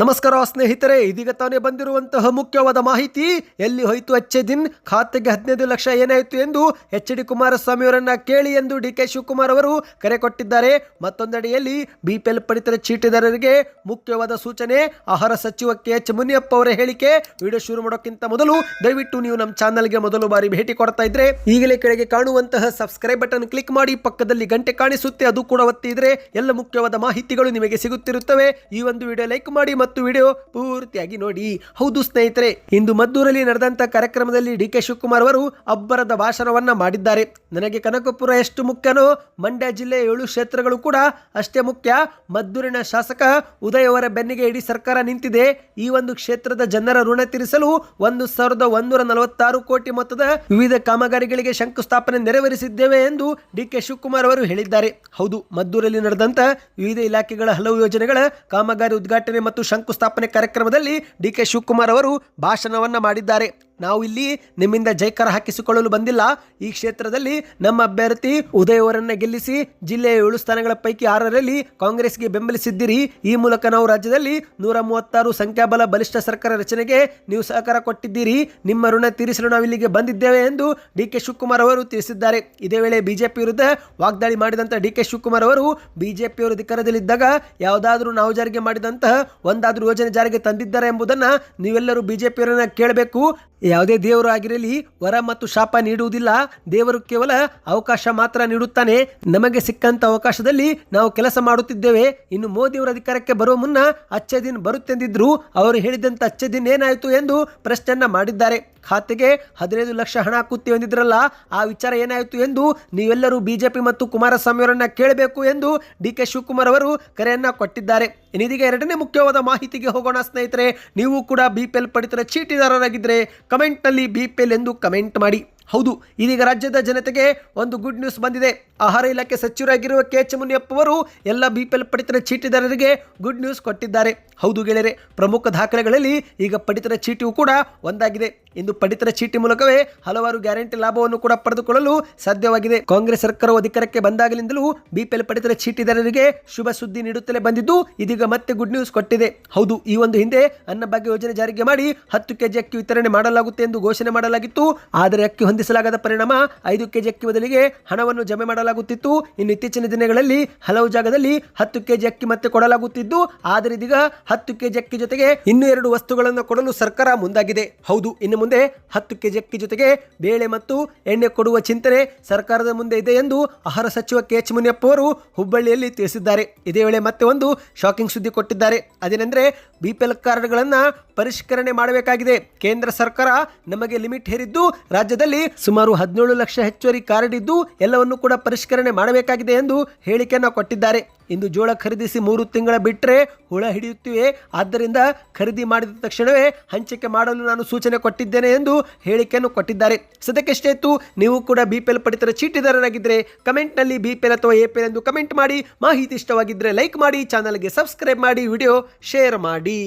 ನಮಸ್ಕಾರ ಸ್ನೇಹಿತರೆ, ಇದೀಗ ತಾನೇ ಬಂದಿರುವಂತಹ ಮುಖ್ಯವಾದ ಮಾಹಿತಿ. ಎಲ್ಲಿ ಹೋಯಿತು ಅಚ್ಚೆ ದಿನ್? ಖಾತೆಗೆ ಹದಿನೈದು ಲಕ್ಷ ಏನಾಯಿತು ಎಂದು ಎಚ್ ಡಿ ಕುಮಾರಸ್ವಾಮಿ ಅವರನ್ನ ಕೇಳಿ ಎಂದು ಡಿ ಕೆ ಶಿವಕುಮಾರ್ ಅವರು ಕರೆ ಕೊಟ್ಟಿದ್ದಾರೆ. ಮತ್ತೊಂದೆಡೆಯಲ್ಲಿ ಬಿಪಿಎಲ್ ಪಡಿತರ ಚೀಟಿದಾರರಿಗೆ ಮುಖ್ಯವಾದ ಸೂಚನೆ, ಆಹಾರ ಸಚಿವ ಕೆ ಎಚ್ ಮುನಿಯಪ್ಪ ಅವರ ಹೇಳಿಕೆ. ವಿಡಿಯೋ ಶುರು ಮಾಡೋಕ್ಕಿಂತ ಮೊದಲು ದಯವಿಟ್ಟು ನೀವು ನಮ್ಮ ಚಾನಲ್ಗೆ ಮೊದಲು ಬಾರಿ ಭೇಟಿ ಕೊಡ್ತಾ ಇದ್ರೆ, ಈಗಲೇ ಕೆಳಗೆ ಕಾಣುವಂತಹ ಸಬ್ಸ್ಕ್ರೈಬ್ ಬಟನ್ ಕ್ಲಿಕ್ ಮಾಡಿ, ಪಕ್ಕದಲ್ಲಿ ಗಂಟೆ ಕಾಣಿಸುತ್ತೆ, ಅದು ಕೂಡ ಒತ್ತಿದ್ರೆ ಎಲ್ಲ ಮುಖ್ಯವಾದ ಮಾಹಿತಿಗಳು ನಿಮಗೆ ಸಿಗುತ್ತಿರುತ್ತವೆ. ಈ ಒಂದು ವಿಡಿಯೋ ಲೈಕ್ ಮಾಡಿ ವಿಡಿಯೋ ಪೂರ್ತಿಯಾಗಿ ನೋಡಿ. ಹೌದು ಸ್ನೇಹಿತರೆ, ಇಂದು ಮದ್ದೂರಲ್ಲಿ ನಡೆದಂತ ಕಾರ್ಯಕ್ರಮದಲ್ಲಿ ಡಿ ಕೆ ಶಿವಕುಮಾರ್ ಅವರು ಅಬ್ಬರದ ಭಾಷಣವನ್ನ ಮಾಡಿದ್ದಾರೆ. ನನಗೆ ಕನಕಪುರ ಎಷ್ಟು ಮುಖ್ಯನೋ, ಮಂಡ್ಯ ಜಿಲ್ಲೆ ಏಳು ಕ್ಷೇತ್ರಗಳು ಕೂಡ ಅಷ್ಟೇ ಮುಖ್ಯ. ಮದ್ದೂರಿನ ಶಾಸಕ ಉದಯ್ ಅವರ ಬೆನ್ನಿಗೆ ಇಡೀ ಸರ್ಕಾರ ನಿಂತಿದೆ. ಈ ಒಂದು ಕ್ಷೇತ್ರದ ಜನರ ಋಣ ತೀರಿಸಲು ಒಂದು ಸಾವಿರದ ಒಂದೂರ ನಲವತ್ತಾರು ಕೋಟಿ ಮೊತ್ತದ ವಿವಿಧ ಕಾಮಗಾರಿಗಳಿಗೆ ಶಂಕುಸ್ಥಾಪನೆ ನೆರವೇರಿಸಿದ್ದೇವೆ ಎಂದು ಡಿ ಕೆ ಶಿವಕುಮಾರ್ ಅವರು ಹೇಳಿದ್ದಾರೆ. ಹೌದು, ಮದ್ದೂರಲ್ಲಿ ನಡೆದಂತ ವಿವಿಧ ಇಲಾಖೆಗಳ ಹಲವು ಯೋಜನೆಗಳ ಕಾಮಗಾರಿ ಉದ್ಘಾಟನೆ ಮತ್ತು ಶಂಕುಸ್ಥಾಪನೆ ಕಾರ್ಯಕ್ರಮದಲ್ಲಿ ಡಿ ಕೆ ಶಿವಕುಮಾರ್ ಅವರು ಭಾಷಣವನ್ನು ಮಾಡಿದ್ದಾರೆ. ನಾವು ಇಲ್ಲಿ ನಿಮ್ಮಿಂದ ಜೈಕಾರ ಹಾಕಿಸಿಕೊಳ್ಳಲು ಬಂದಿಲ್ಲ. ಈ ಕ್ಷೇತ್ರದಲ್ಲಿ ನಮ್ಮ ಅಭ್ಯರ್ಥಿ ಉದಯ್ ಗೆಲ್ಲಿಸಿ ಜಿಲ್ಲೆಯ ಏಳು ಸ್ಥಾನಗಳ ಪೈಕಿ ಆರರಲ್ಲಿ ಕಾಂಗ್ರೆಸ್ಗೆ ಬೆಂಬಲಿಸಿದ್ದೀರಿ. ಈ ಮೂಲಕ ನಾವು ರಾಜ್ಯದಲ್ಲಿ ನೂರ ಮೂವತ್ತಾರು ಸಂಖ್ಯಾಬಲ ಬಲಿಷ್ಠ ಸರ್ಕಾರ ರಚನೆಗೆ ನೀವು ಸಹಕಾರ ಕೊಟ್ಟಿದ್ದೀರಿ. ನಿಮ್ಮ ಋಣ ತೀರಿಸಲು ನಾವು ಇಲ್ಲಿಗೆ ಬಂದಿದ್ದೇವೆ ಎಂದು ಡಿ ಕೆ ಶಿವಕುಮಾರ್ ಅವರು ತಿಳಿಸಿದ್ದಾರೆ. ಇದೇ ವೇಳೆ ಬಿಜೆಪಿ ವಿರುದ್ಧ ವಾಗ್ದಾಳಿ ಮಾಡಿದಂತ ಡಿ ಕೆ ಶಿವಕುಮಾರ್ ಅವರು ಬಿಜೆಪಿಯವರು ಅಧಿಕಾರದಲ್ಲಿದ್ದಾಗ ಯಾವುದಾದರೂ ನಾವು ಜಾರಿಗೆ ಮಾಡಿದಂತಹ ಒಂದಾದರೂ ಯೋಜನೆ ಜಾರಿಗೆ ತಂದಿದ್ದಾರೆ ಎಂಬುದನ್ನ ನೀವೆಲ್ಲರೂ ಬಿಜೆಪಿಯವರನ್ನ ಕೇಳಬೇಕು. ಯಾವುದೇ ದೇವರು ಆಗಿರಲಿ ವರ ಮತ್ತು ಶಾಪ ನೀಡುವುದಿಲ್ಲ. ದೇವರು ಕೇವಲ ಅವಕಾಶ ಮಾತ್ರ ನೀಡುತ್ತಾನೆ. ನಮಗೆ ಸಿಕ್ಕಂತ ಅವಕಾಶದಲ್ಲಿ ನಾವು ಕೆಲಸ ಮಾಡುತ್ತಿದ್ದೇವೆ. ಇನ್ನು ಮೋದಿಯವರ ಅಧಿಕಾರಕ್ಕೆ ಬರುವ ಮುನ್ನ ಅಚ್ಚೆ ದಿನ ಬರುತ್ತೆಂದಿದ್ರು ಅವರು ಹೇಳಿದಂತ ಅಚ್ಚೆ ದಿನ ಏನಾಯಿತು ಎಂದು ಪ್ರಶ್ನೆಯನ್ನ ಮಾಡಿದ್ದಾರೆ. ಖಾತೆಗೆ ಹದಿನೈದು ಲಕ್ಷ ಹಣ ಹಾಕುತ್ತೀವಿ ಎಂದಿದ್ರಲ್ಲ ಆ ವಿಚಾರ ಏನಾಯಿತು ಎಂದು ನೀವೆಲ್ಲರೂ ಬಿಜೆಪಿ ಮತ್ತು ಕುಮಾರಸ್ವಾಮಿ ಅವರನ್ನ ಕೇಳಬೇಕು ಎಂದು ಡಿ ಕೆ ಶಿವಕುಮಾರ್ ಅವರು ಕರೆಯನ್ನ ಕೊಟ್ಟಿದ್ದಾರೆ. ಇನ್ನೀಗ ಎರಡನೇ ಮುಖ್ಯವಾದ ಮಾಹಿತಿಗೆ ಹೋಗೋಣ ಸ್ನೇಹಿತರೆ, ನೀವು ಕೂಡ ಬಿ ಪಿ ಎಲ್ ಪಡಿತರ ಚೀಟಿದಾರರಾಗಿದ್ದರೆ ಕಮೆಂಟ್ನಲ್ಲಿ ಬಿ ಪಿ ಎಲ್ ಎಂದು ಕಮೆಂಟ್ ಮಾಡಿ. ಹೌದು, ಇದೀಗ ರಾಜ್ಯದ ಜನತೆಗೆ ಒಂದು ಗುಡ್ ನ್ಯೂಸ್ ಬಂದಿದೆ. ಆಹಾರ ಇಲಾಖೆ ಸಚಿವರಾಗಿರುವ ಕೆ ಎಚ್ ಮುನಿಯಪ್ಪ ಅವರು ಎಲ್ಲ ಬಿ ಪಿ ಎಲ್ ಪಡಿತರ ಚೀಟಿದಾರರಿಗೆ ಗುಡ್ ನ್ಯೂಸ್ ಕೊಟ್ಟಿದ್ದಾರೆ. ಹೌದು ಗೆಳೆಯರೆ, ಪ್ರಮುಖ ದಾಖಲೆಗಳಲ್ಲಿ ಈಗ ಪಡಿತರ ಚೀಟಿಯು ಕೂಡ ಒಂದಾಗಿದೆ. ಇಂದು ಪಡಿತರ ಚೀಟಿ ಮೂಲಕವೇ ಹಲವಾರು ಗ್ಯಾರಂಟಿ ಲಾಭವನ್ನು ಕೂಡ ಪಡೆದುಕೊಳ್ಳಲು ಸಾಧ್ಯವಾಗಿದೆ. ಕಾಂಗ್ರೆಸ್ ಸರ್ಕಾರವು ಅಧಿಕಾರಕ್ಕೆ ಬಂದಾಗಲಿಂದಲೂ ಬಿಪಿಎಲ್ ಪಡಿತರ ಚೀಟಿದಾರರಿಗೆ ಶುಭ ಸುದ್ದಿ ನೀಡುತ್ತಲೇ ಬಂದಿದ್ದು, ಇದೀಗ ಮತ್ತೆ ಗುಡ್ ನ್ಯೂಸ್ ಕೊಟ್ಟಿದೆ. ಹೌದು, ಈ ಒಂದು ಹಿಂದೆ ಅನ್ನಭಾಗ್ಯ ಯೋಜನೆ ಜಾರಿಗೆ ಮಾಡಿ ಹತ್ತು ಕೆಜಿ ಅಕ್ಕಿ ವಿತರಣೆ ಮಾಡಲಾಗುತ್ತೆ ಎಂದು ಘೋಷಣೆ ಮಾಡಲಾಗಿತ್ತು. ಆದರೆ ಅಕ್ಕಿ ಹೊಂದಿಸಲಾಗದ ಪರಿಣಾಮ ಐದು ಕೆಜಿ ಅಕ್ಕಿ ಬದಲಿಗೆ ಹಣವನ್ನು ಜಮೆ ಮಾಡಲಾಗುತ್ತಿತ್ತು. ಇನ್ನು ಇತ್ತೀಚಿನ ದಿನಗಳಲ್ಲಿ ಹಲವು ಜಾಗದಲ್ಲಿ ಹತ್ತು ಕೆಜಿ ಅಕ್ಕಿ ಮತ್ತೆ ಕೊಡಲಾಗುತ್ತಿದ್ದು, ಆದರೆ ಇದೀಗ ಹತ್ತು ಕೆಜಿ ಅಕ್ಕಿ ಜೊತೆಗೆ ಇನ್ನೂ ಎರಡು ವಸ್ತುಗಳನ್ನು ಕೊಡಲು ಸರ್ಕಾರ ಮುಂದಾಗಿದೆ. ಹೌದು, ಇನ್ನು ಮುಂದೆ ಹತ್ತು ಕೆಜಿ ಅಕ್ಕಿ ಜೊತೆಗೆ ಬೇಳೆ ಮತ್ತು ಎಣ್ಣೆ ಕೊಡುವ ಚಿಂತನೆ ಸರ್ಕಾರದ ಮುಂದೆ ಇದೆ ಎಂದು ಆಹಾರ ಸಚಿವ ಕೆ ಎಚ್ ಮುನಿಯಪ್ಪ ಅವರು ಹುಬ್ಬಳ್ಳಿಯಲ್ಲಿ ತಿಳಿಸಿದ್ದಾರೆ. ಇದೇ ವೇಳೆ ಮತ್ತೆ ಒಂದು ಶಾಕಿಂಗ್ ಸುದ್ದಿ ಕೊಟ್ಟಿದ್ದಾರೆ. ಅದೇನೆಂದರೆ ಬಿ ಪಿ ಎಲ್ ಕಾರ್ಡ್ಗಳನ್ನು ಪರಿಷ್ಕರಣೆ ಮಾಡಬೇಕಾಗಿದೆ. ಕೇಂದ್ರ ಸರ್ಕಾರ ನಮಗೆ ಲಿಮಿಟ್ ಹೇರಿದ್ದು ರಾಜ್ಯದಲ್ಲಿ ಸುಮಾರು ಹದಿನೇಳು ಲಕ್ಷ ಹೆಚ್ಚುವರಿ ಕಾರ್ಡ್ ಇದ್ದು ಎಲ್ಲವನ್ನು ಕೂಡ ಪರಿಷ್ಕರಣೆ ಮಾಡಬೇಕಾಗಿದೆ ಎಂದು ಹೇಳಿಕೆಯನ್ನು ಕೊಟ್ಟಿದ್ದಾರೆ. ಇಂದು ಜೋಳ ಖರೀದಿಸಿ ಮೂರು ತಿಂಗಳ ಬಿಟ್ಟರೆ ಹುಳ ಹಿಡಿಯುತ್ತಿವೆ. ಆದ್ದರಿಂದ ಖರೀದಿ ಮಾಡಿದ ತಕ್ಷಣವೇ ಹಂಚಿಕೆ ಮಾಡಲು ನಾನು ಸೂಚನೆ ಕೊಟ್ಟಿದ್ದೇನೆ ಎಂದು ಹೇಳಿಕೆಯನ್ನು ಕೊಟ್ಟಿದ್ದಾರೆ. ಸದ್ಯಕ್ಕೆ ಎಷ್ಟೇ ಇತ್ತು, ನೀವು ಕೂಡ ಬಿ ಪಿ ಎಲ್ ಪಡಿತರ ಚೀಟಿದಾರರಾಗಿದ್ದರೆ ಕಮೆಂಟ್ನಲ್ಲಿ ಬಿ ಪಿ ಎಲ್ ಅಥವಾ ಎ ಪಿ ಎಲ್ ಎಂದು ಕಮೆಂಟ್ ಮಾಡಿ. ಮಾಹಿತಿ ಇಷ್ಟವಾಗಿದ್ದರೆ ಲೈಕ್ ಮಾಡಿ, ಚಾನಲ್ಗೆ ಸಬ್ಸ್ಕ್ರೈಬ್ ಮಾಡಿ, ವಿಡಿಯೋ ಶೇರ್ ಮಾಡಿ.